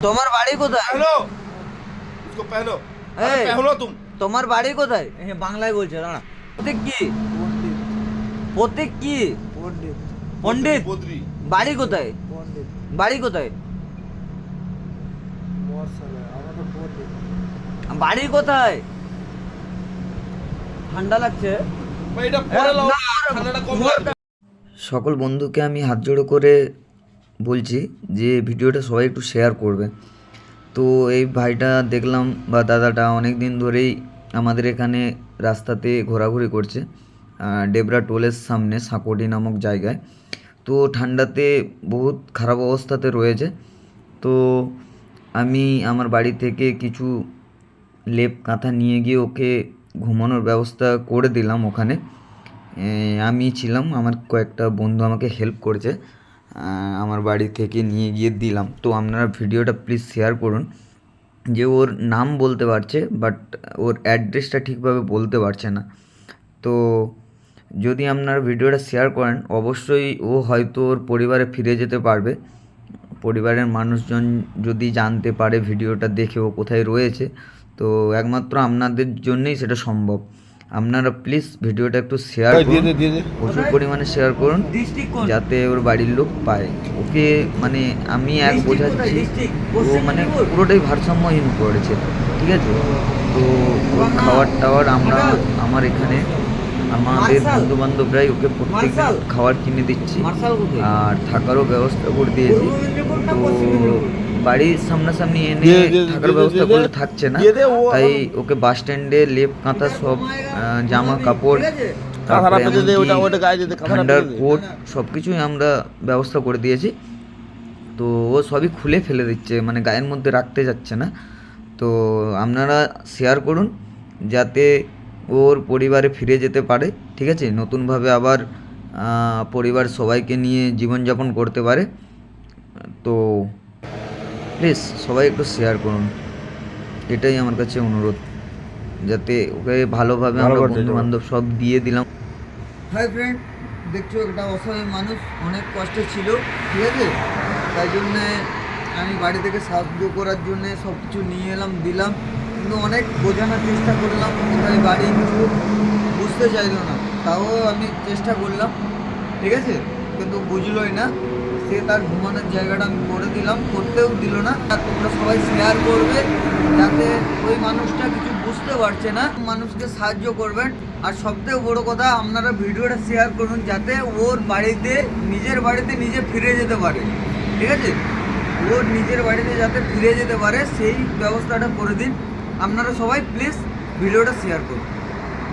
তোমার বাড়ি কোথায় पहलो इसको पहलो अरे ए। पहलो तुम তোমার বাড়ি কোথায় হ্যাঁ বাংলায় বলছে দাঁড়া প্রতীক কি পণ্ডিত প্রতীক কি পণ্ডিত পণ্ডিত बोदरी বাড়ি কোথায় পণ্ডিত বাড়ি কোথায় মশলা আমরা তো পণ্ডিত বাড়ি কোথায় ঠান্ডা লাগছে भाई এটা পরে লাও ঠান্ডাটা কম লাগবে সকল বন্ধুকে আমি হাত জোড়ো করে বলছি যে ভিডিওটা সবাই একটু শেয়ার করবে। তো এই ভাইটা দেখলাম বা দাদাটা অনেক দিন ধরেই আমাদের এখানে রাস্তাতে ঘোরাঘুরি করছে ডেবরা টোলের সামনে সাঁকোটি নামক জায়গায়। তো ঠান্ডাতে বহুত খারাপ অবস্থাতে রয়েছে। তো আমি আমার বাড়ি থেকে কিছু লেপ কাঁথা নিয়ে গিয়ে ওকে ঘুমানোর ব্যবস্থা করে দিলাম ওখানে। আমি ছিলাম, আমার কয়েকটা বন্ধু আমাকে হেল্প করেছে। আমার বাড়ি থেকে নিয়ে গিয়ে দিলাম। তো আপনারা ভিডিওটা প্লিজ শেয়ার করুন। যে ওর নাম বলতে পারছে বাট ওর অ্যাড্রেসটা ঠিকভাবে বলতে পারছে না। তো যদি আপনারা ভিডিওটা শেয়ার করেন, অবশ্যই ও হয়তো ওর পরিবারে ফিরে যেতে পারবে। পরিবারের মানুষজন যদি জানতে পারে ভিডিওটা দেখে ও কোথায় রয়েছে, তো একমাত্র আপনাদের জন্যেই সেটা সম্ভব। আপনারা প্লিজ ভিডিওটা একটু শেয়ার করুন। প্রচুর পরিমাণে শেয়ার করুন যাতে ওর বাড়ির লোক পায়। ওকে মানে আমি এক বোঝাচ্ছি ও মানে পুরোটাই ভারসাম্যহীন করেছে ঠিক আছে? তো ওর খাবার টাওয়ার আমরা আমার এখানে আমাদের? বন্ধু বান্ধবরাই ওকে প্রত্যেক খাবার কিনে দিচ্ছি। আর থাকারও ব্যবস্থা করে দিয়েছি। তো? বাড়ির সামনাসামনি এনে থাকার ব্যবস্থা করলে থাকছে না। তাই ওকে বাস স্ট্যান্ডে লেপ কাঁথা সব জামা কাপড় ঠান্ডার কোট সব কিছুই আমরা ব্যবস্থা করে দিয়েছি। তো ও সবই খুলে ফেলে দিচ্ছে মানে গায়ের মধ্যে রাখতে যাচ্ছে না। তো আপনারা শেয়ার করুন যাতে ওর পরিবারে ফিরে যেতে পারে ঠিক আছে? নতুনভাবে আবার পরিবার সবাইকে নিয়ে জীবনযাপন করতে পারে। তো প্লিজ সবাই একটু শেয়ার করুন। এটাই আমার কাছে অনুরোধ। যাতে ওকে ভালোভাবে আমরা বন্ধু বান্ধব সব দিয়ে দিলাম। হাই ফ্রেন্ড দেখছ একটা অসহায় মানুষ অনেক কষ্টে ছিল ঠিক আছে? তাই জন্যে আমি বাড়ি থেকে সাহায্য করার জন্যে সব কিছু নিয়ে এলাম দিলাম। কিন্তু অনেক বোঝানোর চেষ্টা করলাম কোথায় বাড়ি কিছু বুঝতে চাইলো না। তাও আমি চেষ্টা করলাম ঠিক আছে? কিন্তু বুঝলোই না। সে তার ঘুমানোর জায়গাটা আমি করে দিলাম, করতেও দিল না। আর তোমরা সবাই শেয়ার করবে যাতে ওই মানুষটা কিছু বুঝতে পারছে না। মানুষকে সাহায্য করবেন। আর সবথেকে বড় কথা, আপনারা ভিডিওটা শেয়ার করুন যাতে ওর বাড়িতে, নিজের বাড়িতে নিজে ফিরে যেতে পারে। ঠিক আছে? ওর নিজের বাড়িতে যাতে ফিরে যেতে পারে, সেই ব্যবস্থাটা করে দিন। আপনারা সবাই প্লিজ ভিডিওটা শেয়ার করুন।